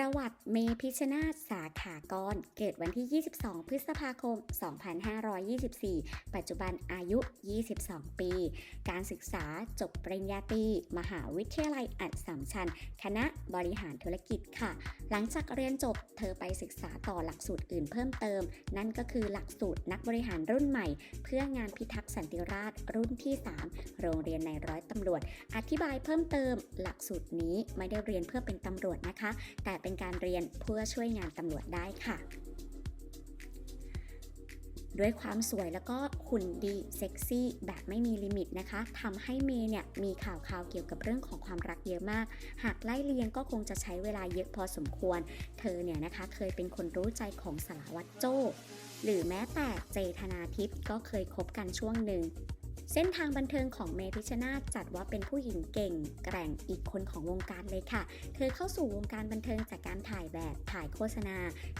ประวัติเมพิชนาสาขากร เกิดวันที่ 22 พฤษภาคม 2524 ปัจจุบันอายุ 22 ปี การศึกษาจบปริญญาตรีมหาวิทยาลัยอัดสามชัญ คณะบริหารธุรกิจค่ะ หลังจากเรียนจบเธอไปศึกษาต่อหลักสูตรอื่นเพิ่มเติม นั่นก็คือหลักสูตรนักบริหารรุ่นใหม่ เพื่องานพิทักษ์สันติราษฎร์รุ่นที่ 3 โรงเรียนในร้อยตำรวจ อธิบายเพิ่มเติม หลักสูตรนี้ไม่ได้เรียนเพื่อเป็นตำรวจนะคะ แต่เป็นการเรียนเพื่อช่วยงานตำรวจได้ค่ะด้วยความสวยแล้วก็หุ่นดีเซ็กซี่แบบไม่มีลิมิตนะคะทำให้เมย์เนี่ยมีข่าวข่าวเกี่ยวกับเรื่องของความรักเยอะมาก หากไล่เลียงก็คงจะใช้เวลาเยอะพอสมควร เธอเนี่ยนะคะเคยเป็นคนรู้ใจของสารวัตรโจ้ หรือแม้แต่เจธนาทิพย์ก็เคยคบกันช่วงหนึ่ง เส้นทางบันเทิงของเมพิชนาจัดว่าเป็นผู้หญิงเก่ง แกร่งอีกคนของวงการเลยค่ะ เธอเข้าสู่วงการบันเทิงจากการถ่ายแบบถ่ายโฆษณา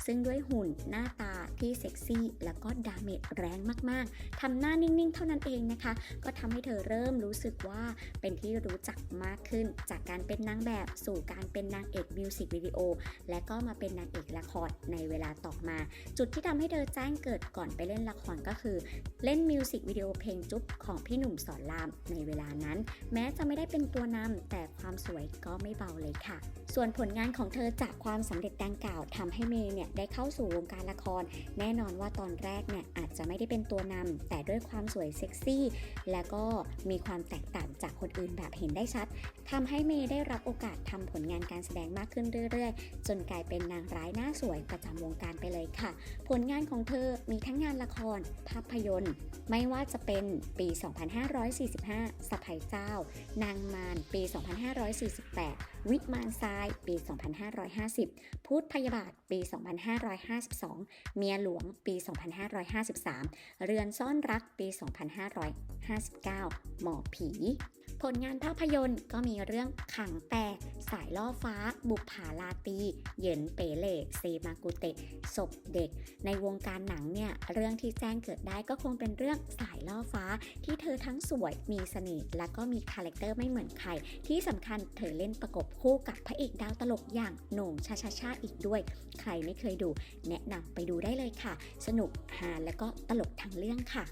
ซึ่งด้วยหุ่นหน้าตาที่เซ็กซี่ แล้วก็ดาเมจแรงมากๆทำหน้านิ่งๆ เท่านั้นเองนะคะ ก็ทำให้เธอเริ่มรู้สึกว่าเป็นที่รู้จักมากขึ้น จากการเป็นนางแบบสู่การเป็นนางเอกมิวสิกวิดีโอและก็มาเป็นนางเอกละครในเวลาต่อมา จุดที่ทำให้เธอแจ้งเกิดก่อนไปเล่นละครก็คือ เล่นมิวสิกวิดีโอเพลงจุ๊บของพี่หนุ่มสอนราม ในเวลานั้น แม้จะไม่ได้เป็นตัวนำแต่ความสวยก็ไม่เบาเลยค่ะ ส่วนผลงานของเธอจากความสำเร็จดังกล่าวทำให้เมย์เนี่ยได้เข้าสู่วงการละคร แน่นอนว่าตอนแรกเนี่ยอาจจะไม่ได้เป็นตัวนำแต่ด้วยความสวยเซ็กซี่ และก็มีความแตกต่างจากคนอื่นแบบเห็นได้ชัดทำให้เมย์ได้รับโอกาสทำผลงานการแสดงมากขึ้นเรื่อยๆ จนกลายเป็นนางร้ายหน้าสวยประจำวงการไปเลยค่ะ ผลงานของเธอมีทั้งงานละคร ภาพยนตร์ ไม่ว่าจะเป็นปี2545 สะพายเจ้า นางมารปี 2548 วิมานทราย ปี 2550 พุทธพยาบาท ปี 2552 เมียหลวง ปี 2553 เรือนซ่อนรัก ปี 2559 หมอผี ผลงานภาพยนตร์ก็มีเรื่องขังแตก สายล่อฟ้า บุปผาลาตี เหยินเปเล่เซมากุเตะศพเด็ก ในวงการหนังเนี่ย เรื่องที่แจ้งเกิดได้ก็คงเป็นเรื่องสายล่อฟ้า ที่เธอทั้งสวยมีเสน่ห์และก็มีคาแรคเตอร์ไม่เหมือนใคร ที่สำคัญเธอเล่นประกบคู่กับพระเอกดาวตลกอย่างโหน่งชาชาชาอีกด้วย ใครไม่เคยดู แนะนำไปดูได้เลยค่ะ สนุกฮาและก็ตลกทั้งเรื่องค่ะ